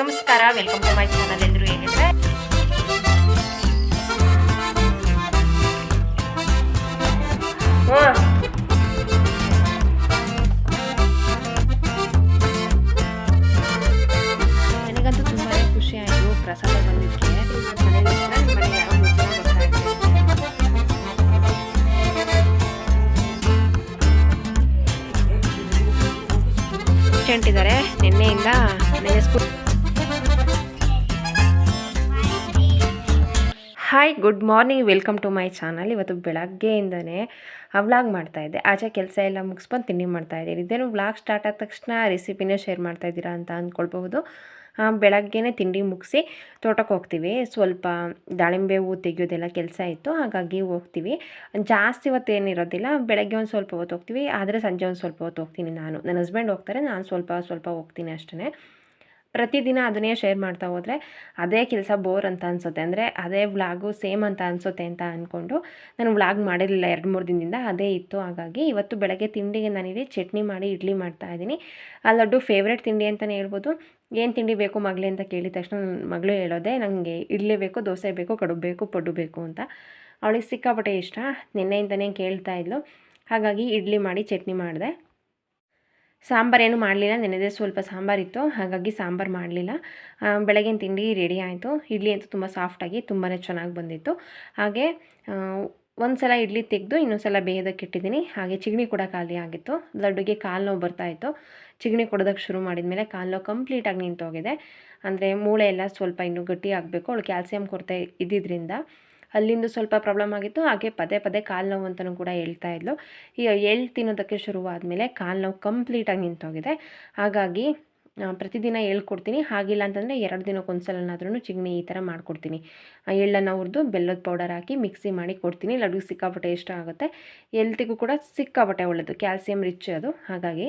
ನಮಸ್ಕಾರ welcome to my channel ಎಲ್ಲರೂ ಏನಿದ್ರೆ ನನಗಂತೂ ತುಂಬಾ ಖುಷಿ ಆಯಿತು ಪ್ರಸಾದ ಬಂದಿದ್ದಕ್ಕೆ ನಿನ್ನೆಯಿಂದ ನೆನೆ hi good morning welcome to my channel ಇವತ್ತು ಬೆಳಗ್ಗೆಯಿಂದನೇ ವ್ಲಾಗ್ ಮಾಡ್ತಾಯಿದ್ದೆ ಆಚೆ ಕೆಲಸ ಎಲ್ಲ ಮುಗಿಸ್ಕೊಂಡು ತಿಂಡಿ ಮಾಡ್ತಾಯಿದ್ದೀನಿ ಇದೇನು ವ್ಲಾಗ್ ಸ್ಟಾರ್ಟ್ ಆದ ತಕ್ಷಣ ರೆಸಿಪಿನೇ ಶೇರ್ ಮಾಡ್ತಾಯಿದ್ದೀರಾ ಅಂತ ಅಂದ್ಕೊಳ್ಬಹುದು ಬೆಳಗ್ಗೆನೇ ತಿಂಡಿ ಮುಗಿಸಿ ತೋಟಕ್ಕೆ ಹೋಗ್ತೀವಿ. ಸ್ವಲ್ಪ ದಾಳಿಂಬೆ ಹೂ ತೆಗೆಯೋದೆಲ್ಲ ಕೆಲಸ ಇತ್ತು. ಹಾಗಾಗಿ ಹೋಗ್ತೀವಿ. ಜಾಸ್ತಿ ಹೊತ್ತು ಏನಿರೋದಿಲ್ಲ ಬೆಳಗ್ಗೆ ಒಂದು ಸ್ವಲ್ಪ ಹೊತ್ತು ಹೋಗ್ತೀವಿ. ಆದರೆ ಸಂಜೆ ಒಂದು ಸ್ವಲ್ಪ ಹೊತ್ತು ಹೋಗ್ತೀನಿ ನಾನು. ನನ್ನ ಹಸ್ಬೆಂಡ್ ಹೋಗ್ತಾರೆ. ನಾನು ಸ್ವಲ್ಪ ಸ್ವಲ್ಪ ಹೋಗ್ತೀನಿ ಅಷ್ಟೇ ಪ್ರತಿದಿನ ಅದನ್ನೇ ಶೇರ್ ಮಾಡ್ತಾ ಹೋದರೆ ಅದೇ ಕೆಲಸ ಬೋರ್ ಅಂತ ಅನಿಸುತ್ತೆ. ಅಂದರೆ ಅದೇ ವ್ಲಾಗು ಸೇಮ್ ಅಂತ ಅನಿಸುತ್ತೆ ಅಂತ ಅಂದ್ಕೊಂಡು ನಾನು ವ್ಲಾಗ್ ಮಾಡಿರಲಿಲ್ಲ ಎರಡು ಮೂರು ದಿನದಿಂದ, ಅದೇ ಇತ್ತು. ಹಾಗಾಗಿ ಇವತ್ತು ಬೆಳಗ್ಗೆ ತಿಂಡಿಗೆ ನಾನಿಲ್ಲಿ ಚಟ್ನಿ ಮಾಡಿ ಇಡ್ಲಿ ಮಾಡ್ತಾ ಇದ್ದೀನಿ. ಆ ಲಡ್ಡು ಫೇವ್ರೆಟ್ ತಿಂಡಿ ಅಂತಲೇ ಹೇಳ್ಬೋದು. ಏನು ತಿಂಡಿ ಬೇಕು ಮಗಳೇ ಅಂತ ಕೇಳಿದ ತಕ್ಷಣ ನನ್ನ ಮಗಳು ಹೇಳೋದೆ ನನಗೆ ಇಡ್ಲಿ ಬೇಕು, ದೋಸೆ ಬೇಕು, ಕಡುಬು ಬೇಕು, ಪಡ್ಡು ಬೇಕು ಅಂತ. ಅವಳಿಗೆ ಸಿಕ್ಕಾಪಟ್ಟೆ ಇಷ್ಟ. ನಿನ್ನೆಯಿಂದನೇ ಕೇಳ್ತಾ ಇದ್ಲು. ಹಾಗಾಗಿ ಇಡ್ಲಿ ಮಾಡಿ ಚಟ್ನಿ ಮಾಡಿದೆ. ಸಾಂಬಾರೇನು ಮಾಡಲಿಲ್ಲ, ನೆನೆದೇ ಸ್ವಲ್ಪ ಸಾಂಬಾರಿತ್ತು, ಹಾಗಾಗಿ ಸಾಂಬಾರು ಮಾಡಲಿಲ್ಲ. ಬೆಳಗಿನ ತಿಂಡಿ ರೆಡಿ ಆಯಿತು. ಇಡ್ಲಿ ಅಂತೂ ತುಂಬ ಸಾಫ್ಟಾಗಿ ತುಂಬಾ ಚೆನ್ನಾಗಿ ಬಂದಿತ್ತು. ಹಾಗೆ ಒಂದು ಸಲ ಇಡ್ಲಿ ತೆಗೆದು ಇನ್ನೊಂದು ಸಲ ಬೇಯೋದಕ್ಕೆ ಇಟ್ಟಿದ್ದೀನಿ. ಹಾಗೆ ಚಿಗಣಿ ಕೂಡ ಖಾಲಿ ಆಗಿತ್ತು. ಲಡ್ಡುಗೆ ಕಾಲು ನೋವು ಬರ್ತಾಯಿತ್ತು ಚಿಗಣಿ ಕೊಡೋದಕ್ಕೆ ಶುರು ಮಾಡಿದ ಮೇಲೆ ಕಾಲು ನೋವು ಕಂಪ್ಲೀಟಾಗಿ ನಿಂತೋಗಿದೆ. ಅಂದರೆ ಮೂಳೆ ಎಲ್ಲ ಸ್ವಲ್ಪ ಇನ್ನೂ ಗಟ್ಟಿ ಆಗಬೇಕು. ಅವಳು ಕ್ಯಾಲ್ಸಿಯಂ ಕೊರತೆ ಇದ್ದಿದ್ದರಿಂದ ಅಲ್ಲಿಂದ ಸ್ವಲ್ಪ ಪ್ರಾಬ್ಲಮ್ ಆಗಿತ್ತು. ಹಾಗೆ ಪದೇ ಪದೇ ಕಾಲು ನೋವು ಅಂತಲೂ ಕೂಡ ಹೇಳ್ತಾ ಇದ್ಲು. ಈ ಎಳ್ಳು ತಿನ್ನೋದಕ್ಕೆ ಶುರುವಾದಮೇಲೆ ಕಾಲು ನೋವು ಕಂಪ್ಲೀಟಾಗಿ ನಿಂತೋಗಿದೆ. ಹಾಗಾಗಿ ಪ್ರತಿದಿನ ಹೇಳ್ಕೊಡ್ತೀನಿ ಹಾಗಿಲ್ಲ ಅಂತಂದರೆ ಎರಡು ದಿನಕ್ಕೊಂದ್ಸಲನಾದ್ರೂ ಚಿಗಣಿ ಈ ಥರ ಮಾಡಿಕೊಡ್ತೀನಿ. ಎಳ್ಳನ್ನು ಹುರಿದು ಬೆಲ್ಲದ ಪೌಡರ್ ಹಾಕಿ ಮಿಕ್ಸಿ ಮಾಡಿ ಕೊಡ್ತೀನಿ. ಲಡ್ಡು ಸಿಕ್ಕಾಪಟ್ಟೆ ಇಷ್ಟ ಆಗುತ್ತೆ. ಎಲ್ತಿಗೂ ಕೂಡ ಸಿಕ್ಕಾಪಟ್ಟೆ ಒಳ್ಳೆಯದು ಕ್ಯಾಲ್ಸಿಯಂ ರಿಚ್ ಅದು. ಹಾಗಾಗಿ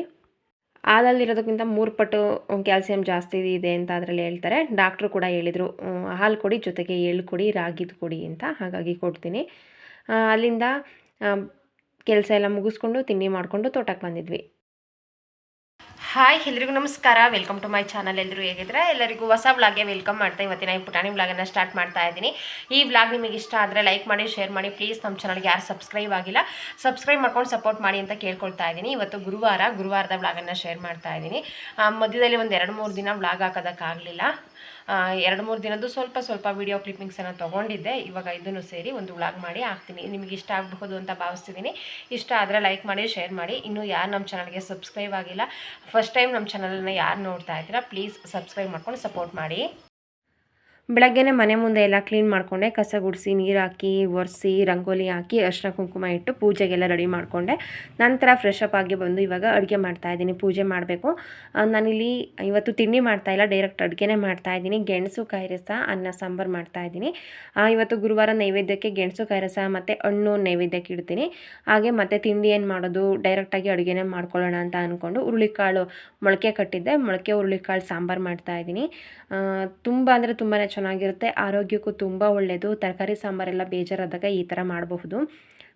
ಹಾಲಲ್ಲಿರೋದಕ್ಕಿಂತ ಮೂರು ಪಟ್ಟು ಕ್ಯಾಲ್ಸಿಯಂ ಜಾಸ್ತಿ ಇದೆ ಅಂತ ಅದರಲ್ಲಿ ಹೇಳ್ತಾರೆ. ಡಾಕ್ಟ್ರು ಕೂಡ ಹೇಳಿದರು ಹಾಲು ಕೊಡಿ, ಜೊತೆಗೆ ಎಳ್ಳು ಕೊಡಿ, ರಾಗಿದು ಕೊಡಿ ಅಂತ ಹಾಗಾಗಿ ಕೊಡ್ತೀನಿ. ಅಲ್ಲಿಂದ ಕೆಲಸ ಎಲ್ಲ ಮುಗಿಸ್ಕೊಂಡು ತಿಂಡಿ ಮಾಡಿಕೊಂಡು ತೋಟಕ್ಕೆ ಬಂದಿದ್ವಿ. ಹಾಯ್ ಎಲ್ರಿಗೂ ನಮಸ್ಕಾರ. ವೆಲ್ಕಮ್ ಟು ಮೈ ಚಾನಲ್ ಎಲ್ಲರೂ ಹೇಗಿದ್ರೆ ಎಲ್ಲರಿಗೂ ಹೊಸ ವ್ಲಾಗ್ಗೆ ವೆಲ್ಕಮ್ ಮಾಡ್ತಾ ಇವತ್ತಿನ ಈ ಪುಟಾಣಿ ವ್ಲಾಗನ್ನು ಸ್ಟಾರ್ಟ್ ಮಾಡ್ತಾ ಇದ್ದೀನಿ. ಈ ವ್ಲಾಗ್ ನಿಮಗೆ ಇಷ್ಟ ಆದರೆ ಲೈಕ್ ಮಾಡಿ ಶೇರ್ ಮಾಡಿ. ಪ್ಲೀಸ್ ನಮ್ಮ ಚಾನಲ್ಗೆ ಯಾರು ಸಬ್ಸ್ಕ್ರೈಬ್ ಆಗಿಲ್ಲ ಸಬ್ಸ್ಕ್ರೈಬ್ ಮಾಡ್ಕೊಂಡು ಸಪೋರ್ಟ್ ಮಾಡಿ ಅಂತ ಕೇಳ್ಕೊಳ್ತಾ ಇದ್ದೀನಿ. ಇವತ್ತು ಗುರುವಾರ, ಗುರುವಾರದ ವ್ಲಾಗನ್ನು ಶೇರ್ ಮಾಡ್ತಾ ಇದ್ದೀನಿ. ಮಧ್ಯದಲ್ಲಿ ಒಂದು ಎರಡು ಮೂರು ದಿನ ವ್ಲಾಗ್ ಹಾಕೋದಕ್ಕಾಗಲಿಲ್ಲ. ಎರಡು ಮೂರು ದಿನದ್ದು ಸ್ವಲ್ಪ ಸ್ವಲ್ಪ ವಿಡಿಯೋ ಕ್ಲಿಪ್ಪಿಂಗ್ಸನ್ನು ತೊಗೊಂಡಿದ್ದೆ. ಇವಾಗ ಇದನ್ನು ಸೇರಿ ಒಂದು ವ್ಲಾಗ್ ಮಾಡಿ ಹಾಕ್ತೀನಿ. ನಿಮಗೆ ಇಷ್ಟ ಆಗಬಹುದು ಅಂತ ಭಾವಿಸ್ತಿದ್ದೀನಿ. ಇಷ್ಟ ಆದರೆ ಲೈಕ್ ಮಾಡಿ ಶೇರ್ ಮಾಡಿ. ಇನ್ನೂ ಯಾರು ನಮ್ಮ ಚಾನಲ್ಗೆ ಸಬ್ಸ್ಕ್ರೈಬ್ ಆಗಿಲ್ಲ ಟೈಮ್ ನಮ್ಮ ಚಾನಲನ್ನು ಯಾರು ನೋಡ್ತಾ ಇದ್ದೀರಾ ಪ್ಲೀಸ್ ಸಬ್ಸ್ಕ್ರೈಬ್ ಮಾಡ್ಕೊಂಡು ಸಪೋರ್ಟ್ ಮಾಡಿ. ಬೆಳಗ್ಗೆನೇ ಮನೆ ಮುಂದೆ ಎಲ್ಲ ಕ್ಲೀನ್ ಮಾಡಿಕೊಂಡೆ. ಕಸ ಗುಡಿಸಿ, ನೀರು ಹಾಕಿ, ಒರೆಸಿ, ರಂಗೋಲಿ ಹಾಕಿ, ಅರ್ಶಿನ ಕುಂಕುಮ ಇಟ್ಟು ಪೂಜೆಗೆಲ್ಲ ರೆಡಿ ಮಾಡಿಕೊಂಡೆ. ನಂತರ ಫ್ರೆಶ್ ಅಪ್ ಆಗಿ ಬಂದು ಇವಾಗ ಅಡುಗೆ ಮಾಡ್ತಾಯಿದ್ದೀನಿ ಪೂಜೆ ಮಾಡಬೇಕು. ನಾನಿಲ್ಲಿ ಇವತ್ತು ತಿಂಡಿ ಮಾಡ್ತಾ ಇಲ್ಲ. ಡೈರೆಕ್ಟ್ ಅಡುಗೆನೇ ಮಾಡ್ತಾ ಇದ್ದೀನಿ. ಗೆಣಸು, ಕಾಯಿ ರಸ, ಅನ್ನ, ಸಾಂಬಾರು ಮಾಡ್ತಾ ಇದ್ದೀನಿ. ಇವತ್ತು ಗುರುವಾರ ನೈವೇದ್ಯಕ್ಕೆ ಗೆಣಸು, ಕಾಯಿ ರಸ ಮತ್ತು ಹಣ್ಣು ನೈವೇದ್ಯಕ್ಕೆ ಇಡ್ತೀನಿ. ಹಾಗೆ ಮತ್ತು ತಿಂಡಿ ಏನು ಮಾಡೋದು? ಡೈರೆಕ್ಟಾಗಿ ಅಡುಗೆನೇ ಮಾಡ್ಕೊಳ್ಳೋಣ ಅಂತ ಅಂದ್ಕೊಂಡು ಹುರುಳಿಕಾಳು ಮೊಳಕೆ ಕಟ್ಟಿದ್ದೆ. ಮೊಳಕೆ, ಹುರುಳಿಕಾಳು ಸಾಂಬಾರು ಮಾಡ್ತಾ ಇದ್ದೀನಿ. ತುಂಬ ಅಂದರೆ ತುಂಬಾ ಚೆನ್ನಾಗಿರುತ್ತೆ. ಆರೋಗ್ಯಕ್ಕೂ ತುಂಬ ಒಳ್ಳೆಯದು ತರಕಾರಿ, ಸಾಂಬಾರೆಲ್ಲ ಬೇಜಾರಾದಾಗ ಈ ಥರ ಮಾಡಬಹುದು.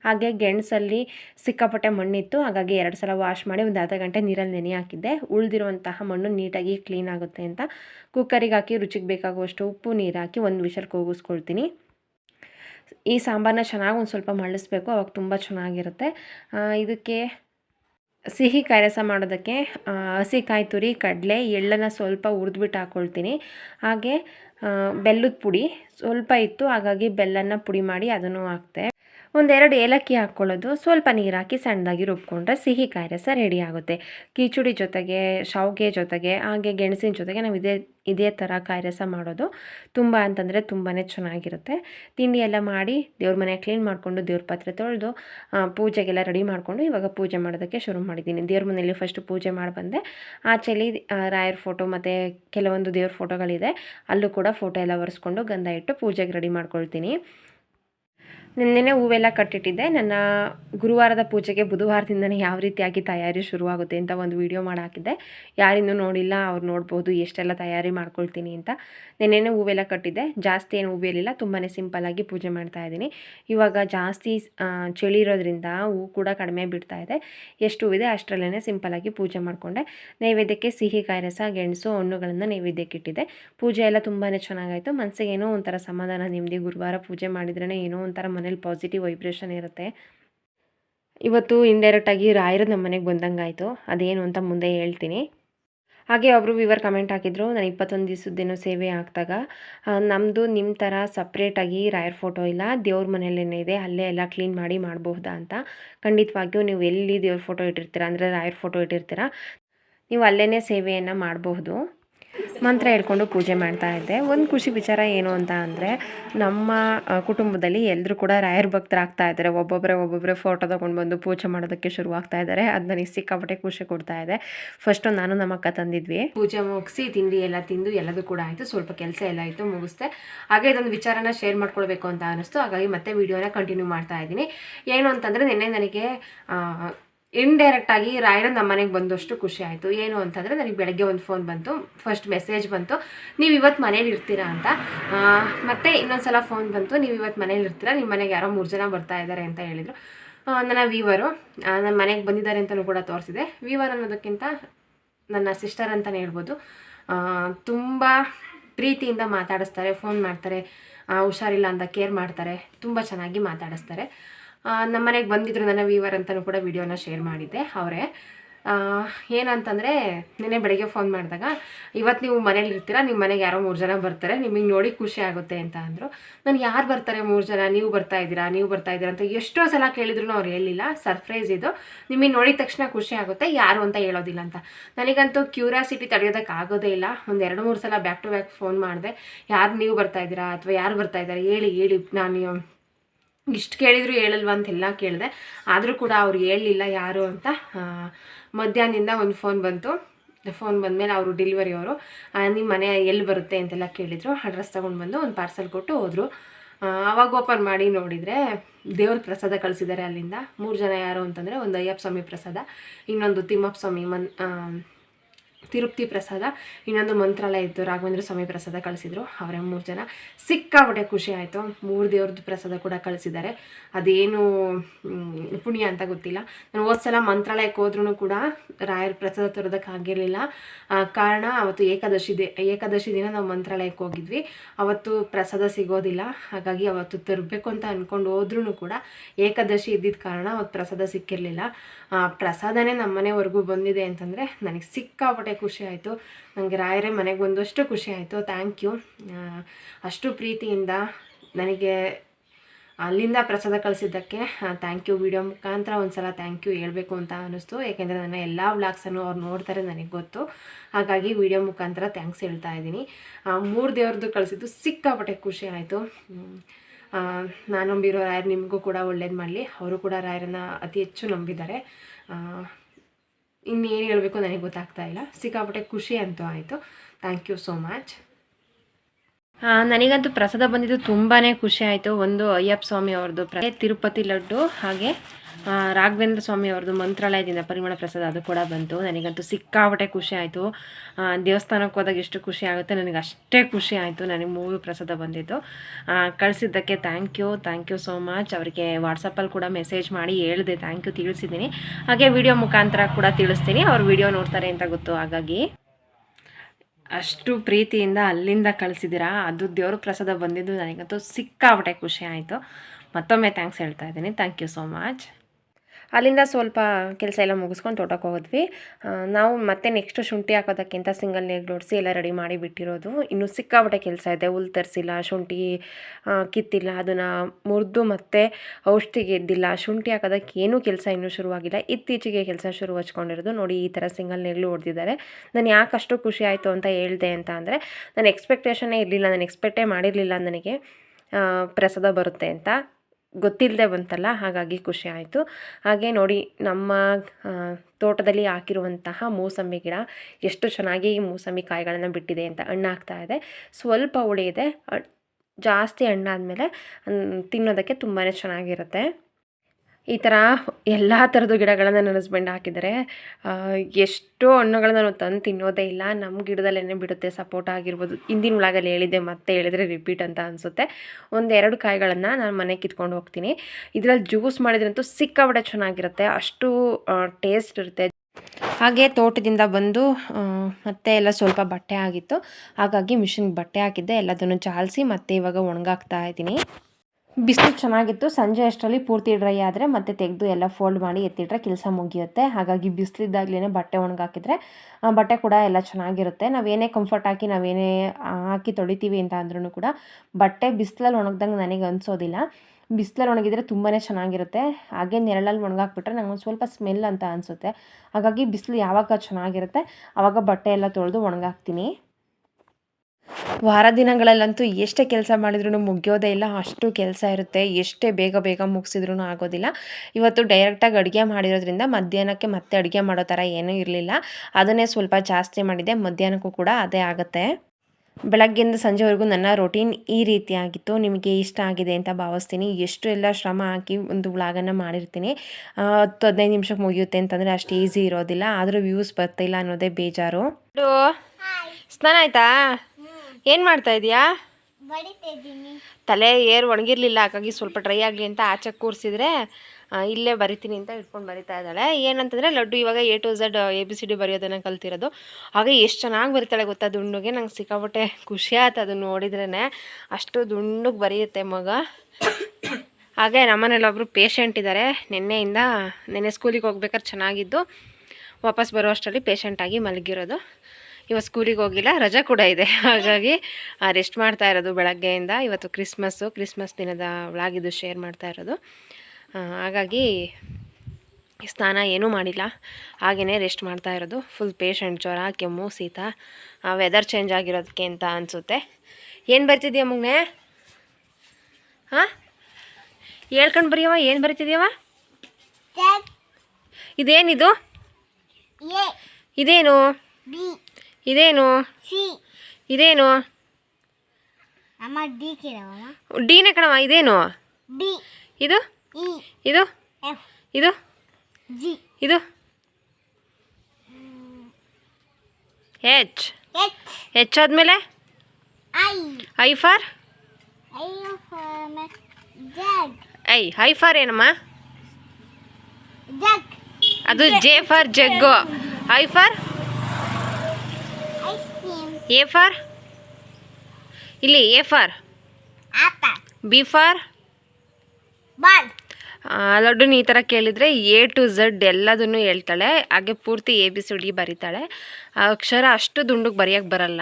ಹಾಗೆ ಗೆಣಸಲ್ಲಿ ಸಿಕ್ಕಾಪಟ್ಟೆ ಮಣ್ಣಿತ್ತು. ಹಾಗಾಗಿ ಎರಡು ಸಲ ವಾಶ್ ಮಾಡಿ ಒಂದು ಅರ್ಧ ಗಂಟೆ ನೀರಲ್ಲಿ ನೆನೆ ಹಾಕಿದ್ದೆ. ಉಳಿದಿರುವಂತಹ ಮಣ್ಣು ನೀಟಾಗಿ ಕ್ಲೀನ್ ಆಗುತ್ತೆ ಅಂತ. ಕುಕ್ಕರಿಗೆ ಹಾಕಿ ರುಚಿಗೆ ಬೇಕಾಗುವಷ್ಟು ಉಪ್ಪು, ನೀರು ಹಾಕಿ ಒಂದು ವಿಷಲ್ ಕೂಗಿಸ್ಕೊಳ್ತೀನಿ. ಈ ಸಾಂಬಾರನ್ನ ಚೆನ್ನಾಗಿ ಒಂದು ಸ್ವಲ್ಪ ಮಳ್ಳಿಸ್ಬೇಕು. ಅವಾಗ ತುಂಬ ಚೆನ್ನಾಗಿರುತ್ತೆ. ಇದಕ್ಕೆ ಸಿಹಿ ರಸ ಮಾಡೋದಕ್ಕೆ ಹಸಿ ಕಾಯಿ ತುರಿ, ಕಡಲೆ, ಎಳ್ಳನ್ನು ಸ್ವಲ್ಪ ಹುರಿದ್ಬಿಟ್ಟು ಹಾಕ್ಕೊಳ್ತೀನಿ ಹಾಗೆ ಬೆಲ್ಲದ ಪುಡಿ ಸ್ವಲ್ಪ ಇತ್ತು ಹಾಗಾಗಿ ಬೆಲ್ಲನ ಪುಡಿ ಮಾಡಿ ಅದನ್ನು ಹಾಕ್ತೆ. ಒಂದೆರಡು ಏಲಕ್ಕಿ ಹಾಕ್ಕೊಳ್ಳೋದು. ಸ್ವಲ್ಪ ನೀರು ಹಾಕಿ ಸಣ್ಣದಾಗಿ ರುಬ್ಕೊಂಡ್ರೆ ಸಿಹಿ ರಸ ರೆಡಿ ಆಗುತ್ತೆ. ಕಿಚುಡಿ ಜೊತೆಗೆ, ಶಾವಿಗೆ ಜೊತೆಗೆ, ಹಾಗೆ ಗೆಣಸಿನ ಜೊತೆಗೆ ನಾವು ಇದೇ ಇದೇ ಥರ ರಸ ಮಾಡೋದು. ತುಂಬ ಅಂತಂದರೆ ತುಂಬಾ ಚೆನ್ನಾಗಿರುತ್ತೆ. ತಿಂಡಿ ಎಲ್ಲ ಮಾಡಿ ದೇವ್ರ ಮನೆ ಕ್ಲೀನ್ ಮಾಡಿಕೊಂಡು ದೇವ್ರ ಪಾತ್ರೆ ತೊಳೆದು ಪೂಜೆಗೆಲ್ಲ ರೆಡಿ ಮಾಡಿಕೊಂಡು ಇವಾಗ ಪೂಜೆ ಮಾಡೋದಕ್ಕೆ ಶುರು ಮಾಡಿದ್ದೀನಿ. ದೇವ್ರ ಮನೆಯಲ್ಲಿ ಫಸ್ಟ್ ಪೂಜೆ ಮಾಡಿ ಬಂದೆ. ಆಚೆಲಿ ರಾಯರ ಫೋಟೋ ಮತ್ತು ಕೆಲವೊಂದು ದೇವ್ರ ಫೋಟೋಗಳಿದೆ ಅಲ್ಲೂ ಕೂಡ ಫೋಟೋ ಎಲ್ಲ ಒರೆಸ್ಕೊಂಡು ಗಂಧ ಇಟ್ಟು ಪೂಜೆಗೆ ರೆಡಿ ಮಾಡ್ಕೊಳ್ತೀನಿ. ನಿನ್ನೆನೆ ಹೂವೆಲ್ಲ ಕಟ್ಟಿಟ್ಟಿದ್ದೆ. ನನ್ನ ಗುರುವಾರದ ಪೂಜೆಗೆ ಬುಧವಾರದಿಂದನೇ ಯಾವ ರೀತಿಯಾಗಿ ತಯಾರಿ ಶುರುವಾಗುತ್ತೆ ಅಂತ ಒಂದು ವಿಡಿಯೋ ಮಾಡಿ ಹಾಕಿದ್ದೆ. ಯಾರಿನ್ನೂ ನೋಡಿಲ್ಲ, ಅವ್ರು ನೋಡ್ಬೋದು, ಎಷ್ಟೆಲ್ಲ ತಯಾರಿ ಮಾಡ್ಕೊಳ್ತೀನಿ ಅಂತ. ನಿನ್ನೆ ಹೂವೆಲ್ಲ ಕಟ್ಟಿದ್ದೆ. ಜಾಸ್ತಿ ಏನು ಹೂವೇಲಿಲ್ಲ ತುಂಬಾ ಸಿಂಪಲ್ಲಾಗಿ ಪೂಜೆ ಮಾಡ್ತಾ ಇದ್ದೀನಿ. ಇವಾಗ ಜಾಸ್ತಿ ಚಳಿ ಇರೋದ್ರಿಂದ ಹೂವು ಕೂಡ ಕಡಿಮೆ ಬಿಡ್ತಾ ಇದೆ. ಎಷ್ಟು ಹೂವಿದೆ ಅಷ್ಟರಲ್ಲೇ ಸಿಂಪಲ್ಲಾಗಿ ಪೂಜೆ ಮಾಡಿಕೊಂಡೆ. ನೈವೇದ್ಯಕ್ಕೆ ಸಿಹಿ, ಕಾಯರಸ, ಗೆಣಸು, ಹಣ್ಣುಗಳನ್ನು ನೈವೇದ್ಯಕ್ಕೆ ಇಟ್ಟಿದ್ದೆ. ಪೂಜೆ ಎಲ್ಲ ತುಂಬಾ ಚೆನ್ನಾಗಾಯಿತು. ಮನಸ್ಸಿಗೆ ಏನೋ ಒಂಥರ ಸಮಾಧಾನ, ನೆಮ್ಮದಿ, ಗುರುವಾರ ಪೂಜೆ ಮಾಡಿದ್ರೇ ಏನೋ ಒಂಥರ ಮನೇಲಿ ಪಾಸಿಟಿವ್ ವೈಬ್ರೇಷನ್ ಇರುತ್ತೆ. ಇವತ್ತು ಇಂಡೈರೆಕ್ಟಾಗಿ ರಾಯರು ನಮ್ಮ ಮನೆಗೆ ಬಂದಂಗಾಯಿತು. ಅದೇನು ಅಂತ ಮುಂದೆ ಹೇಳ್ತೀನಿ. ಹಾಗೆ ಒಬ್ಬರು ವಿವರ್ ಕಮೆಂಟ್ ಹಾಕಿದ್ರು, ನಾನು ಇಪ್ಪತ್ತೊಂದು ದಿವಸದ್ದೇನೋ ಸೇವೆ ಹಾಕಿದಾಗ ನಮ್ಮದು ನಿಮ್ಮ ಥರ ಸಪ್ರೇಟಾಗಿ ರಾಯರ್ ಫೋಟೋ ಇಲ್ಲ. ದೇವ್ರ ಮನೇಲೇನೇ ಇದೆ. ಅಲ್ಲೇ ಎಲ್ಲ ಕ್ಲೀನ್ ಮಾಡಿ ಮಾಡಬಹುದಾ ಅಂತ. ಖಂಡಿತವಾಗಿಯೂ ನೀವು ಎಲ್ಲಿ ದೇವ್ರ ಫೋಟೋ ಇಟ್ಟಿರ್ತೀರ? ಅಂದರೆ ರಾಯರ್ ಫೋಟೋ ಇಟ್ಟಿರ್ತೀರ? ನೀವು ಅಲ್ಲೇ ಸೇವೆಯನ್ನು ಮಾಡಬಹುದು ಮಂತ್ರ ಹೇಳ್ಕೊಂಡು ಪೂಜೆ ಮಾಡ್ತಾ ಇದ್ದೆ. ಒಂದು ಖುಷಿ ವಿಚಾರ ಏನು ಅಂತ ಅಂದರೆ, ನಮ್ಮ ಕುಟುಂಬದಲ್ಲಿ ಎಲ್ಲರೂ ಕೂಡ ರಾಯರ್ ಭಕ್ತರಾಗ್ತಾ ಇದ್ದಾರೆ. ಒಬ್ಬೊಬ್ಬರೇ ಒಬ್ಬೊಬ್ಬರೇ ಫೋಟೋ ತೊಗೊಂಡು ಬಂದು ಪೂಜೆ ಮಾಡೋದಕ್ಕೆ ಶುರುವಾಗ್ತಾ ಇದ್ದಾರೆ. ಅದು ನನಗೆ ಸಿಕ್ಕಾಪಟ್ಟೆ ಖುಷಿ ಕೊಡ್ತಾ ಇದೆ. ಫಸ್ಟು ನಾನು ನಮ್ಮ ಅಕ್ಕ ತಂದಿದ್ವಿ. ಪೂಜೆ ಮುಗಿಸಿ ತಿಂಡಿ ಎಲ್ಲ ತಿಂದು ಎಲ್ಲದೂ ಕೂಡ ಆಯಿತು. ಸ್ವಲ್ಪ ಕೆಲಸ ಎಲ್ಲ ಆಯಿತು, ಮುಗಿಸ್ದೆ. ಹಾಗೆ ಇದೊಂದು ವಿಚಾರನ ಶೇರ್ ಮಾಡ್ಕೊಳ್ಬೇಕು ಅಂತ ಅನ್ನಿಸ್ತು ಹಾಗಾಗಿ ಮತ್ತೆ ವಿಡಿಯೋನ ಕಂಟಿನ್ಯೂ ಮಾಡ್ತಾ ಇದ್ದೀನಿ. ಏನು ಅಂತಂದರೆ, ನಿನ್ನೆ ನನಗೆ ಇಂಡೈರೆಕ್ಟ್ ಆಗಿ ರಾಯರ ನಮ್ಮ ಮನೆಗೆ ಬಂದಷ್ಟು ಖುಷಿ ಆಯಿತು. ಏನು ಅಂತಂದರೆ ನನಗೆ ಬೆಳಗ್ಗೆ ಒಂದು ಫೋನ್ ಬಂತು ಫಸ್ಟ್ ಮೆಸೇಜ್ ಬಂತು, ನೀವು ಇವತ್ತು ಮನೇಲಿ ಇರ್ತೀರಾ ಅಂತ? ಮತ್ತೆ ಇನ್ನೊಂದು ಸಲ ಫೋನ್ ಬಂತು, ನೀವು ಇವತ್ತು ಮನೇಲಿ ಇರ್ತೀರಾ? ನಿಮ್ಮ ಮನೆಗೆ ಯಾರೋ ಮೂರು ಜನ ಬರ್ತಾ ಇದ್ದಾರೆ ಅಂತ ಹೇಳಿದರು. ನನ್ನ ವೀವರು ನನ್ನ ಮನೆಗೆ ಬಂದಿದ್ದಾರೆ ಅಂತಲೂ ಕೂಡ ತೋರಿಸಿದೆ. ವೀವರ್ ಅನ್ನೋದಕ್ಕಿಂತ ನನ್ನ ಸಿಸ್ಟರ್ ಅಂತಲೇ ಹೇಳ್ಬೋದು. ತುಂಬ ಪ್ರೀತಿಯಿಂದ ಮಾತಾಡಿಸ್ತಾರೆ ಫೋನ್ ಮಾಡ್ತಾರೆ ಹುಷಾರಿಲ್ಲ ಅಂತ ಕೇರ್ ಮಾಡ್ತಾರೆ, ತುಂಬ ಚೆನ್ನಾಗಿ ಮಾತಾಡಿಸ್ತಾರೆ. ನಮ್ಮ ಮನೆಗೆ ಬಂದಿದ್ರು ನನ್ನ ವೀವರ್ ಅಂತಲೂ ಕೂಡ ವಿಡಿಯೋನ ಶೇರ್ ಮಾಡಿದ್ದೆ ಅವರೇ. ಏನಂತಂದರೆ, ನಿನ್ನೆ ಬೆಳಗ್ಗೆ ಫೋನ್ ಮಾಡಿದಾಗ ಇವತ್ತು ನೀವು ಮನೇಲಿ ಇರ್ತೀರಾ? ನಿಮ್ಮ ಮನೆಗೆ ಯಾರೋ ಮೂರು ಜನ ಬರ್ತಾರೆ, ನಿಮಗೆ ನೋಡಿ ಖುಷಿ ಆಗುತ್ತೆ ಅಂತ ಅಂದರು. ನಾನು ಯಾರು ಬರ್ತಾರೆ ಮೂರು ಜನ? ನೀವು ಬರ್ತಾ ಇದ್ದೀರಾ? ನೀವು ಬರ್ತಾ ಇದ್ದೀರಾ? ಅಂತ ಎಷ್ಟೋ ಸಲ ಕೇಳಿದ್ರು ಅವ್ರು ಹೇಳಿಲ್ಲ. ಸರ್ಪ್ರೈಸ್ ಇದು. ನಿಮಗೆ ನೋಡಿದ ತಕ್ಷಣ ಖುಷಿ ಆಗುತ್ತೆ, ಯಾರು ಅಂತ ಹೇಳೋದಿಲ್ಲ ಅಂತ. ನನಗಂತೂ ಕ್ಯೂರಿಯಾಸಿಟಿ ತಡೆಯೋದಕ್ಕೆ ಆಗೋದೇ ಇಲ್ಲ. ಒಂದು ಎರಡು ಮೂರು ಸಲ ಬ್ಯಾಕ್ ಟು ಬ್ಯಾಕ್ ಫೋನ್ ಮಾಡಿದೆ. ಯಾರು ನೀವು ಬರ್ತಾ ಇದ್ದೀರಾ? ಅಥವಾ ಯಾರು ಬರ್ತಾ ಇದ್ದಾರೆ? ಹೇಳಿ ಹೇಳಿ, ನಾನು ಇಷ್ಟು ಕೇಳಿದ್ರು ಹೇಳಲ್ವ ಅಂತೆಲ್ಲ ಕೇಳಿದೆ. ಆದರೂ ಕೂಡ ಅವ್ರು ಹೇಳಲಿಲ್ಲ ಯಾರು ಅಂತ. ಮಧ್ಯಾಹ್ನದಿಂದ ಒಂದು ಫೋನ್ ಬಂತು. ಫೋನ್ ಬಂದಮೇಲೆ ಅವರು ಡೆಲಿವರಿ ಅವರು ನಿಮ್ಮ ಮನೆ ಎಲ್ಲಿ ಬರುತ್ತೆ? ಅಂತೆಲ್ಲ ಕೇಳಿದರು. ಅಡ್ರೆಸ್ ತೊಗೊಂಡು ಬಂದು ಒಂದು ಪಾರ್ಸಲ್ ಕೊಟ್ಟು ಹೋದರು. ಆವಾಗ ಓಪನ್ ಮಾಡಿ ನೋಡಿದರೆ ದೇವ್ರ ಪ್ರಸಾದ ಕಳಿಸಿದ್ದಾರೆ ಅಲ್ಲಿಂದ. ಮೂರು ಜನ ಯಾರು ಅಂತಂದರೆ ಒಂದು ಅಯ್ಯಪ್ಪ ಸ್ವಾಮಿ ಪ್ರಸಾದ, ಇನ್ನೊಂದು ತಿಮ್ಮಪ್ಪ ಸ್ವಾಮಿ ಮನ್ ತಿರುಪ್ತಿ ಪ್ರಸಾದ, ಇನ್ನೊಂದು ಮಂತ್ರಾಲಯ ಇತ್ತು, ರಾಘವೇಂದ್ರ ಸ್ವಾಮಿ ಪ್ರಸಾದ ಕಳಿಸಿದ್ರು, ಅವರೇ ಮೂರು ಜನ. ಸಿಕ್ಕಾಪಟ್ಟೆ ಖುಷಿ ಆಯಿತು. ಮೂರು ದೇವ್ರದ್ದು ಪ್ರಸಾದ ಕೂಡ ಕಳಿಸಿದ್ದಾರೆ. ಅದೇನು ಪುಣ್ಯ ಅಂತ ಗೊತ್ತಿಲ್ಲ. ನಾನು ಹೋದ ಸಲ ಮಂತ್ರಾಲಯಕ್ಕೆ ಹೋದ್ರೂ ಕೂಡ ರಾಯರ ಪ್ರಸಾದ ತರೋದಕ್ಕಾಗಿರಲಿಲ್ಲ ಕಾರಣ ಅವತ್ತು ಏಕಾದಶಿ ಏಕಾದಶಿ ದಿನ ನಾವು ಮಂತ್ರಾಲಯಕ್ಕೆ ಹೋಗಿದ್ವಿ. ಅವತ್ತು ಪ್ರಸಾದ ಸಿಗೋದಿಲ್ಲ. ಹಾಗಾಗಿ ಅವತ್ತು ತರಬೇಕು ಅಂತ ಅಂದ್ಕೊಂಡು ಹೋದ್ರೂ ಕೂಡ ಏಕಾದಶಿ ಇದ್ದಿದ್ದ ಕಾರಣ ಅವತ್ತು ಪ್ರಸಾದ ಸಿಕ್ಕಿರಲಿಲ್ಲ. ಪ್ರಸಾದನೇ ನಮ್ಮನೆವರೆಗೂ ಬಂದಿದೆ ಅಂತಂದರೆ ನನಗೆ ಸಿಕ್ಕಾಪಟ್ಟೆ ಖುಷಿ ಆಯಿತು. ನನಗೆ ರಾಯರೇ ಮನೆಗೆ ಒಂದಷ್ಟು ಖುಷಿ ಆಯಿತು. ಥ್ಯಾಂಕ್ ಯು ಅಷ್ಟು ಪ್ರೀತಿಯಿಂದ ನನಗೆ ಅಲ್ಲಿಂದ ಪ್ರಸಾದ ಕಳಿಸಿದ್ದಕ್ಕೆ ಥ್ಯಾಂಕ್ ಯು ವಿಡಿಯೋ ಮುಖಾಂತರ ಒಂದು ಸಲ ಥ್ಯಾಂಕ್ ಯು ಹೇಳಬೇಕು ಅಂತ ಅನ್ನಿಸ್ತು. ಏಕೆಂದರೆ ನನ್ನ ಎಲ್ಲ ವ್ಲಾಗ್ಸನ್ನು ಅವ್ರು ನೋಡ್ತಾರೆ ನನಗೆ ಗೊತ್ತು. ಹಾಗಾಗಿ ವಿಡಿಯೋ ಮುಖಾಂತರ ಥ್ಯಾಂಕ್ಸ್ ಹೇಳ್ತಾ ಇದ್ದೀನಿ. ಮೂರು ದೇವ್ರದ್ದು ಕಳಿಸಿದ್ದು ಸಿಕ್ಕಾಪಟ್ಟೆ ಖುಷಿ ಆಯಿತು. ನಾನು ನಂಬಿರೋ ರಾಯರು ನಿಮಗೂ ಕೂಡ ಒಳ್ಳೇದು ಮಾಡಲಿ. ಅವರು ಕೂಡ ರಾಯರನ್ನು ಅತಿ ಹೆಚ್ಚು ನಂಬಿದ್ದಾರೆ. ಇನ್ನೇನು ಹೇಳಬೇಕು ನನಗೆ ಗೊತ್ತಾಗ್ತಾ ಇಲ್ಲ. ಸಿಕ್ಕಾಪಟ್ಟೆ ಖುಷಿ ಅಂತೂ ಆಯಿತು. ಥ್ಯಾಂಕ್ ಯು ಸೋ ಮಚ್ ನನಗಂತೂ ಪ್ರಸಾದ ಬಂದಿದ್ದು ತುಂಬಾ ಖುಷಿ ಆಯಿತು. ಒಂದು ಅಯ್ಯಪ್ಪ ಸ್ವಾಮಿ ಅವ್ರದ್ದು ಪ್ರ ತಿರುಪತಿ ಲಡ್ಡು, ಹಾಗೆ ರಾಘವೇಂದ್ರ ಸ್ವಾಮಿ ಅವ್ರದ್ದು ಮಂತ್ರಾಲಯದಿಂದ ಪರಿಮಳ ಪ್ರಸಾದ ಅದು ಕೂಡ ಬಂತು. ನನಗಂತೂ ಸಿಕ್ಕಾಪಟ್ಟೆ ಖುಷಿ ಆಯಿತು. ದೇವಸ್ಥಾನಕ್ಕೆ ಹೋದಾಗ ಎಷ್ಟು ಖುಷಿ ಆಗುತ್ತೆ ನನಗೆ ಅಷ್ಟೇ ಖುಷಿ ಆಯಿತು. ನನಗೆ ಮೂರು ಪ್ರಸಾದ ಬಂದಿತ್ತು ಕಳಿಸಿದ್ದಕ್ಕೆ thank you thank you so much ಅವರಿಗೆ ವಾಟ್ಸಪ್ಪಲ್ಲಿ ಕೂಡ ಮೆಸೇಜ್ ಮಾಡಿ ಹೇಳಿದೆ ಥ್ಯಾಂಕ್ ಯು ತಿಳಿಸಿದ್ದೀನಿ. ಹಾಗೆ ವಿಡಿಯೋ ಮುಖಾಂತರ ಕೂಡ ತಿಳಿಸ್ತೀನಿ. ಅವ್ರು ವಿಡಿಯೋ ನೋಡ್ತಾರೆ ಅಂತ ಗೊತ್ತು, ಹಾಗಾಗಿ. ಅಷ್ಟು ಪ್ರೀತಿಯಿಂದ ಅಲ್ಲಿಂದ ಕಳಿಸಿದ್ದೀರಾ? ಅದು ದೇವ್ರ ಪ್ರಸಾದ ಬಂದಿದ್ದು ನನಗಂತೂ ಸಿಕ್ಕಾಪಟ್ಟೆ ಖುಷಿ ಆಯಿತು. ಮತ್ತೊಮ್ಮೆ ಥ್ಯಾಂಕ್ಸ್ ಹೇಳ್ತಾ ಇದ್ದೀನಿ. ಥ್ಯಾಂಕ್ ಯು ಸೋ ಮಚ್ ಅಲ್ಲಿಂದ ಸ್ವಲ್ಪ ಕೆಲಸ ಎಲ್ಲ ಮುಗಿಸ್ಕೊಂಡು ತೋಟಕ್ಕೆ ಹೋದ್ವಿ. ನಾವು ಮತ್ತೆ ನೆಕ್ಸ್ಟ್ ಶುಂಠಿ ಹಾಕೋದಕ್ಕಿಂತ ಸಿಂಗಲ್ ನೇಗ್ ಲೋಡಿಸಿ ಎಲ್ಲ ರೆಡಿ ಮಾಡಿ ಬಿಟ್ಟಿರೋದು. ಇನ್ನು ಸಿಕ್ಕಾಪಟ್ಟೆ ಕೆಲಸ ಇದೆ. ಹುಲ್ ತರಿಸಿಲ್ಲ, ಶುಂಠಿ ಕಿತ್ತಿಲ್ಲ, ಅದನ್ನು ಮುರಿದು ಮತ್ತೆ ಔಷಧಿಗೆ ಶುಂಠಿ ಹಾಕೋದಕ್ಕೆ ಏನೂ ಕೆಲಸ ಇನ್ನೂ ಶುರುವಾಗಿಲ್ಲ. ಇತ್ತೀಚೆಗೆ ಕೆಲಸ ಶುರು ಹಚ್ಕೊಂಡಿರೋದು. ನೋಡಿ ಈ ಥರ ಸಿಂಗಲ್ ನೇಗ್ಲು ಹೊಡೆದಿದ್ದಾರೆ ನಾನು ಯಾಕೆ ಅಷ್ಟು ಖುಷಿ ಆಯಿತು ಅಂತ ಹೇಳಿದೆ ಅಂತ ಅಂದರೆ ನನ್ನ ಎಕ್ಸ್ಪೆಕ್ಟೇಷನ್ನೇ ಇರಲಿಲ್ಲ, ನಾನು ಎಕ್ಸ್ಪೆಕ್ಟೇ ಮಾಡಿರಲಿಲ್ಲ ನನಗೆ ಪ್ರಸಾದ ಬರುತ್ತೆ ಅಂತ. ಗೊತ್ತಿಲ್ಲದೆ ಬಂತಲ್ಲ, ಹಾಗಾಗಿ ಖುಷಿ ಆಯಿತು. ಹಾಗೆ ನೋಡಿ, ನಮ್ಮ ತೋಟದಲ್ಲಿ ಹಾಕಿರುವಂತಹ ಮೂಸಂಬಿ ಗಿಡ ಎಷ್ಟು ಚೆನ್ನಾಗಿ ಮೂಸಂಬಿ ಕಾಯಿಗಳನ್ನು ಬಿಟ್ಟಿದೆ ಅಂತ ಹಣ್ಣಾಗ್ತಾ ಇದೆ. ಸ್ವಲ್ಪ ಉಳಿಯಿದೆ ಇದೆ ಜಾಸ್ತಿ ಹಣ್ಣಾದಮೇಲೆ ತಿನ್ನೋದಕ್ಕೆ ತುಂಬಾ ಚೆನ್ನಾಗಿರುತ್ತೆ. ಈ ಥರ ಎಲ್ಲ ಥರದ್ದು ಗಿಡಗಳನ್ನು ನನ್ನ ಹಸ್ಬೆಂಡ್ ಹಾಕಿದ್ದಾರೆ ಆ, ಎಷ್ಟೋ ಹಣ್ಣುಗಳನ್ನ ನಾವು ತಂದು ತಿನ್ನೋದೇ ಇಲ್ಲ. ನಮ್ಮ ಗಿಡದಲ್ಲೇ ಬಿಡುತ್ತೆ ಸಪೋಟ ಆಗಿರ್ಬೋದು. ಹಿಂದಿನ ಒಳಗಲ್ಲಿ ಹೇಳಿದ್ದೆ ಮತ್ತೆ ಹೇಳಿದರೆ ರಿಪೀಟ್ ಅಂತ ಅನಿಸುತ್ತೆ. ಒಂದೆರಡು ಕಾಯಿಗಳನ್ನು ನಾನು ಮನೆಗೆ ಕಿತ್ಕೊಂಡು ಹೋಗ್ತೀನಿ. ಇದರಲ್ಲಿ ಜ್ಯೂಸ್ ಮಾಡಿದ್ರಂತೂ ಸಿಕ್ಕಾಪಟ್ಟೆ ಚೆನ್ನಾಗಿರುತ್ತೆ. ಅಷ್ಟು ಟೇಸ್ಟ್ ಇರುತ್ತೆ. ಹಾಗೆ ತೋಟದಿಂದ ಬಂದು ಮತ್ತೆ ಎಲ್ಲ ಸ್ವಲ್ಪ ಬಟ್ಟೆ ಆಗಿತ್ತು. ಹಾಗಾಗಿ ಮಿಷಿನ್ಗೆ ಬಟ್ಟೆ ಹಾಕಿದ್ದೆ ಎಲ್ಲದನ್ನು ಚಾಲಿಸಿ ಮತ್ತೆ ಇವಾಗ ಒಣಗಾಕ್ತಾ ಇದ್ದೀನಿ. ಬಿಸಿಲು ಚೆನ್ನಾಗಿತ್ತು. ಸಂಜೆ ಅಷ್ಟರಲ್ಲಿ ಪೂರ್ತಿ ಡ್ರೈ ಆದರೆ ಮತ್ತೆ ತೆಗೆದು ಎಲ್ಲ ಫೋಲ್ಡ್ ಮಾಡಿ ಎತ್ತಿಟ್ರೆ ಕೆಲಸ ಮುಗಿಯುತ್ತೆ. ಹಾಗಾಗಿ ಬಿಸಿಲಿದ್ದಾಗಲೇ ಬಟ್ಟೆ ಒಣಗಾಕಿದ್ರೆ ಬಟ್ಟೆ ಕೂಡ ಎಲ್ಲ ಚೆನ್ನಾಗಿರುತ್ತೆ. ನಾವೇನೇ ಕಂಫರ್ಟ್ ಹಾಕಿ ನಾವೇನೇ ಹಾಕಿ ತೊಳಿತೀವಿ ಅಂತ ಅಂದ್ರೂ ಕೂಡ ಬಟ್ಟೆ ಬಿಸಿಲಲ್ಲಿ ಒಣಗ್ದಂಗೆ ನನಗೆ ಅನಿಸೋದಿಲ್ಲ. ಬಿಸಿಲಲ್ಲಿ ಒಣಗಿದ್ರೆ ತುಂಬಾ ಚೆನ್ನಾಗಿರುತ್ತೆ. ಹಾಗೆ ನೆರಳಲ್ಲಿ ಒಣಗಾಕ್ಬಿಟ್ರೆ ನಂಗೆ ಒಂದು ಸ್ವಲ್ಪ ಸ್ಮೆಲ್ ಅಂತ ಅನಿಸುತ್ತೆ. ಹಾಗಾಗಿ ಬಿಸಿಲು ಯಾವಾಗ ಚೆನ್ನಾಗಿರುತ್ತೆ ಆವಾಗ ಬಟ್ಟೆ ಎಲ್ಲ ತೊಳೆದು ಒಣಗಾಕ್ತೀನಿ. ವಾರ ದಿನಗಳಲ್ಲಂತೂ ಎಷ್ಟೇ ಕೆಲಸ ಮಾಡಿದ್ರೂ ಮುಗಿಯೋದೇ ಇಲ್ಲ ಅಷ್ಟು ಕೆಲಸ ಇರುತ್ತೆ ಎಷ್ಟೇ ಬೇಗ ಬೇಗ ಮುಗಿಸಿದ್ರೂ ಆಗೋದಿಲ್ಲ. ಇವತ್ತು ಡೈರೆಕ್ಟಾಗಿ ಅಡುಗೆ ಮಾಡಿರೋದ್ರಿಂದ ಮಧ್ಯಾಹ್ನಕ್ಕೆ ಮತ್ತೆ ಅಡುಗೆ ಮಾಡೋ ಥರ ಏನೂ ಇರಲಿಲ್ಲ. ಅದನ್ನೇ ಸ್ವಲ್ಪ ಜಾಸ್ತಿ ಮಾಡಿದೆ ಮಧ್ಯಾಹ್ನಕ್ಕೂ ಕೂಡ ಅದೇ ಆಗುತ್ತೆ. ಬೆಳಗ್ಗೆಯಿಂದ ಸಂಜೆವರೆಗೂ ನನ್ನ ರೊಟೀನ್ ಈ ರೀತಿಯಾಗಿತ್ತು ನಿಮಗೆ ಇಷ್ಟ ಆಗಿದೆ ಅಂತ ಭಾವಿಸ್ತೀನಿ. ಎಷ್ಟು ಎಲ್ಲ ಶ್ರಮ ಹಾಕಿ ಒಂದು ಉಳಾಗನ್ನು ಮಾಡಿರ್ತೀನಿ. ಹತ್ತು ಹದಿನೈದು ನಿಮಿಷಕ್ಕೆ ಮುಗಿಯುತ್ತೆ ಅಂತಂದರೆ ಅಷ್ಟು ಈಸಿ ಇರೋದಿಲ್ಲ. ಆದರೂ ವ್ಯೂಸ್ ಬರ್ತಿಲ್ಲ ಅನ್ನೋದೇ ಬೇಜಾರು. ಸ್ನಾನ ಆಯ್ತಾ? ಏನು ಮಾಡ್ತಾ ಇದೀಯಾ? ತಲೆ ಏರ್ ಒಣಗಿರ್ಲಿಲ್ಲ ಹಾಗಾಗಿ ಸ್ವಲ್ಪ ಡ್ರೈ ಆಗಲಿ ಅಂತ ಆಚೆ ಕೂರಿಸಿದ್ರೆ ಇಲ್ಲೇ ಬರಿತೀನಿ ಅಂತ ಇಟ್ಕೊಂಡು ಬರಿತಾ ಇದ್ದಾಳೆ. ಏನಂತಂದರೆ ಲಡ್ಡು ಇವಾಗ A to Z A B C D ಬರೆಯೋದನ್ನು ಕಲ್ತಿರೋದು. ಹಾಗೆ ಎಷ್ಟು ಚೆನ್ನಾಗಿ ಬರಿತಾಳೆ ಗೊತ್ತಾ ದುಂಡುಗೆ? ನಂಗೆ ಸಿಕ್ಕಾಪಟ್ಟೆ ಖುಷಿ ಆಯ್ತು ಅದನ್ನು ನೋಡಿದ್ರೇ ಅಷ್ಟು ದುಂಡುಗೆ ಬರೆಯುತ್ತೆ ಮಗ. ಹಾಗೆ ನಮ್ಮನೇಲಿ ಒಬ್ಬರು ಪೇಷಂಟ್ ಇದ್ದಾರೆ ನಿನ್ನೆಯಿಂದ ನಿನ್ನೆ ಸ್ಕೂಲಿಗೆ ಹೋಗ್ಬೇಕಾದ್ರೆ ಚೆನ್ನಾಗಿದ್ದು. ವಾಪಸ್ ಬರೋ ಅಷ್ಟರಲ್ಲಿ ಪೇಷಂಟಾಗಿ ಮಲಗಿರೋದು. ಇವತ್ತು ಸ್ಕೂಲಿಗೆ ಹೋಗಿಲ್ಲ ರಜೆ ಕೂಡ ಇದೆ. ಹಾಗಾಗಿ ರೆಸ್ಟ್ ಮಾಡ್ತಾ ಇರೋದು ಬೆಳಗ್ಗೆಯಿಂದ. ಇವತ್ತು ಕ್ರಿಸ್ಮಸ್ಸು ಕ್ರಿಸ್ಮಸ್ ದಿನದ ಒಳಗಿದ್ದು ಶೇರ್ ಮಾಡ್ತಾ ಇರೋದು. ಹಾಗಾಗಿ ಸ್ನಾನ ಏನೂ ಮಾಡಿಲ್ಲ. ಹಾಗೆಯೇ ರೆಸ್ಟ್ ಮಾಡ್ತಾ ಇರೋದು. ಫುಲ್ ಪೇಷಂಟ್ ಜ್ವರ ಕೆಮ್ಮು ಶೀತ ವೆದರ್ ಚೇಂಜ್ ಆಗಿರೋದಕ್ಕೆ ಅಂತ ಅನಿಸುತ್ತೆ. ಏನು ಬರ್ತಿದ್ಯಾ ಮುಗ್ನೆ? ಹಾಂ ಹೇಳ್ಕೊಂಡು ಬರೆಯವ ಏನು ಬರಿತಿದ್ಯವ ಇದೇನಿದು? ಇದೇನು? ಬಿ ಇದೇನು? ಇದೇನು? ಡಿನೇ ಕಣವ ಇದೇನು? ಇದು? ಇದು? ಇದು? ಇದು? H H. ಹೆಚ್ ಆದಮೇಲೆ? I. For? I I. For ಏನಮ್ಮ? ಅದು J for Jaggu. I for? A for ಇಲ್ಲಿ A for B for Laddu ಲಡ್ಡುನ ಈ ಥರ ಕೇಳಿದರೆ ಎ ಟು ಝಡ್ ಎಲ್ಲದನ್ನು ಹೇಳ್ತಾಳೆ. ಹಾಗೆ ಪೂರ್ತಿ ಎ ಬಿ ಸಿ ಡಿ ಬರೀತಾಳೆ. ಆ ಅಕ್ಷರ ಅಷ್ಟು ದುಂಡುಗೆ ಬರೆಯೋಕ್ಕೆ ಬರಲ್ಲ.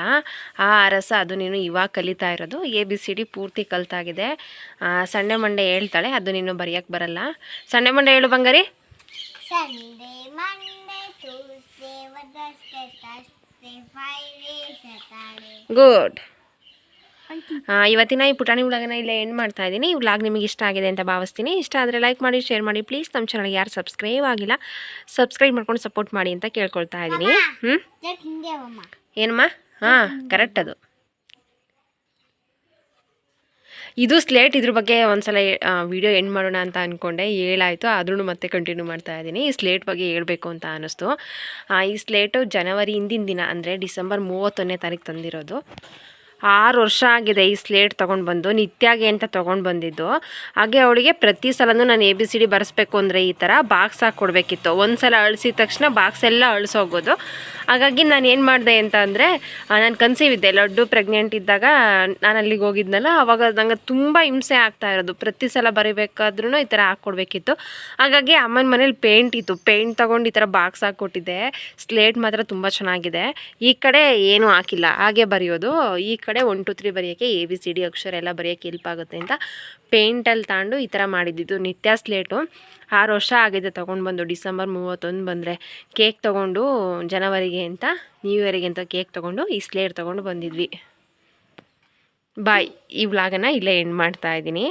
ಆ ಅರಸ ಅದು ನೀನು ಇವಾಗ ಕಲಿತಾ ಇರೋದು. ಎ ಬಿ ಸಿ ಡಿ ಪೂರ್ತಿ ಕಲ್ತಾಗಿದೆ. ಸಂಡೆ ಮಂಡೆ ಹೇಳ್ತಾಳೆ ಅದು ನೀನು ಬರೆಯೋಕ್ಕೆ ಬರಲ್ಲ. ಸಂಡೆ ಮಂಡೆ ಹೇಳು ಬಂಗಾರಿ. ಗುಡ್ ಇವತ್ತಿನ ಈ ಪುಟಾಣಿ ಉಳಗನ ಇಲ್ಲೇ ಏನು ಮಾಡ್ತಾ ಇದ್ದೀನಿ ಈ ವ್ಲಾಗ್ ನಿಮಗೆ ಇಷ್ಟ ಆಗಿದೆ ಅಂತ ಭಾವಿಸ್ತೀನಿ. ಇಷ್ಟ ಆದರೆ ಲೈಕ್ ಮಾಡಿ ಶೇರ್ ಮಾಡಿ. ಪ್ಲೀಸ್ ನಮ್ಮ ಚಾನಲ್ಗೆ ಯಾರು ಸಬ್ಸ್ಕ್ರೈಬ್ ಆಗಿಲ್ಲ ಸಬ್ಸ್ಕ್ರೈಬ್ ಮಾಡ್ಕೊಂಡು ಸಪೋರ್ಟ್ ಮಾಡಿ ಅಂತ ಕೇಳ್ಕೊಳ್ತಾ ಇದ್ದೀನಿ ಹ್ಞೂ ಏನಮ್ಮ? ಹಾಂ ಕರೆಕ್ಟ್ ಅದು. ಇದು ಸ್ಲೇಟ್ ಇದ್ರ ಬಗ್ಗೆ ಒಂದ್ಸಲ ವಿಡಿಯೋ ಎಂಡ್ ಮಾಡೋಣ ಅಂತ ಅಂದ್ಕೊಂಡೆ ಹೇಳಾಯಿತು ಆದ್ರೂ ಮತ್ತೆ ಕಂಟಿನ್ಯೂ ಮಾಡ್ತಾ ಇದ್ದೀನಿ. ಈ ಸ್ಲೇಟ್ ಬಗ್ಗೆ ಹೇಳಬೇಕು ಅಂತ ಅನ್ನಿಸ್ತು ಈ ಸ್ಲೇಟು ಜನವರಿ ಹಿಂದಿನ ದಿನ, ಅಂದರೆ ಡಿಸೆಂಬರ್ ಮೂವತ್ತೊಂದನೇ ತಾರೀಕು ತಂದಿರೋದು. ಆರು ವರ್ಷ ಆಗಿದೆ ಈ ಸ್ಲೇಟ್ ತೊಗೊಂಡು ಬಂದು, ನಿತ್ಯಾಗೆ ಅಂತ ತೊಗೊಂಡು ಬಂದಿದ್ದು. ಹಾಗೆ ಅವಳಿಗೆ ಪ್ರತಿ ಸಲನೂ ನಾನು ಎ ಬಿ ಸಿ ಡಿ ಬರೆಸ್ಬೇಕು ಅಂದರೆ ಈ ಥರ ಬಾಕ್ಸ್ ಹಾಕಿ ಕೊಡಬೇಕಿತ್ತು. ಒಂದು ಸಲ ಅಳಿಸಿದ ತಕ್ಷಣ ಬಾಕ್ಸ್ ಎಲ್ಲ ಅಳಿಸೋಗೋದು. ಹಾಗಾಗಿ ನಾನು ಏನು ಮಾಡಿದೆ ಅಂತ ಅಂದರೆ ನಾನು ಕನ್ಸೀವ್ ಇದ್ದೆ. ಲಡ್ಡು ಪ್ರೆಗ್ನೆಂಟ್ ಇದ್ದಾಗ ನಾನು ಅಲ್ಲಿಗೆ ಹೋಗಿದ್ನಲ್ಲ, ಅವಾಗ ನಂಗೆ ತುಂಬ ಹಿಂಸೆ ಆಗ್ತಾ ಇರೋದು. ಪ್ರತಿ ಸಲ ಬರಿಬೇಕಾದ್ರೂ ಈ ಥರ ಹಾಕ್ಕೊಡ್ಬೇಕಿತ್ತು. ಹಾಗಾಗಿ ಅಮ್ಮನ ಮನೇಲಿ ಪೇಂಟ್ ಇತ್ತು. ಪೇಂಟ್ ತೊಗೊಂಡು ಈ ಥರ ಬಾಕ್ಸ್ ಹಾಕ್ಕೊಟ್ಟಿದ್ದೆ. ಸ್ಲೇಟ್ ಮಾತ್ರ ತುಂಬ ಚೆನ್ನಾಗಿದೆ. ಈ ಕಡೆ ಏನೂ ಹಾಕಿಲ್ಲ. ಹಾಗೆ ಬರೆಯೋದು. ಈ ಕಡೆ ಒನ್ ಟು ತ್ರೀ ಬರೆಯೋಕ್ಕೆ ಎ ಬಿ ಸಿ ಡಿ ಅಕ್ಷರ ಎಲ್ಲ ಬರೆಯೋಕ್ಕೆ ಹೆಲ್ಪ್ ಆಗುತ್ತೆ ಅಂತ ಪೇಂಟಲ್ಲಿ ತಗೊಂಡು ಈ ಥರ ಮಾಡಿದ್ದಿದ್ದು ನಿತ್ಯ ಸ್ಲೇಟು. ಆರು ವರ್ಷ ಆಗಿದೆ ತೊಗೊಂಡು ಬಂದು. ಡಿಸೆಂಬರ್ ಮೂವತ್ತೊಂದು ಬಂದರೆ ಕೇಕ್ ತೊಗೊಂಡು ಜನವರಿಗೆ ಅಂತ ನ್ಯೂ ಇಯರಿಗೆ ಅಂತ ಕೇಕ್ ತೊಗೊಂಡು ಈ ಸ್ಲೇಟ್ ತೊಗೊಂಡು ಬಂದಿದ್ವಿ. ಬಾಯ್ ಈ ವ್ಲಾಗನ್ನು ಇಲ್ಲೇ ಎಂಡ್ ಮಾಡ್ತಾ ಇದ್ದೀನಿ.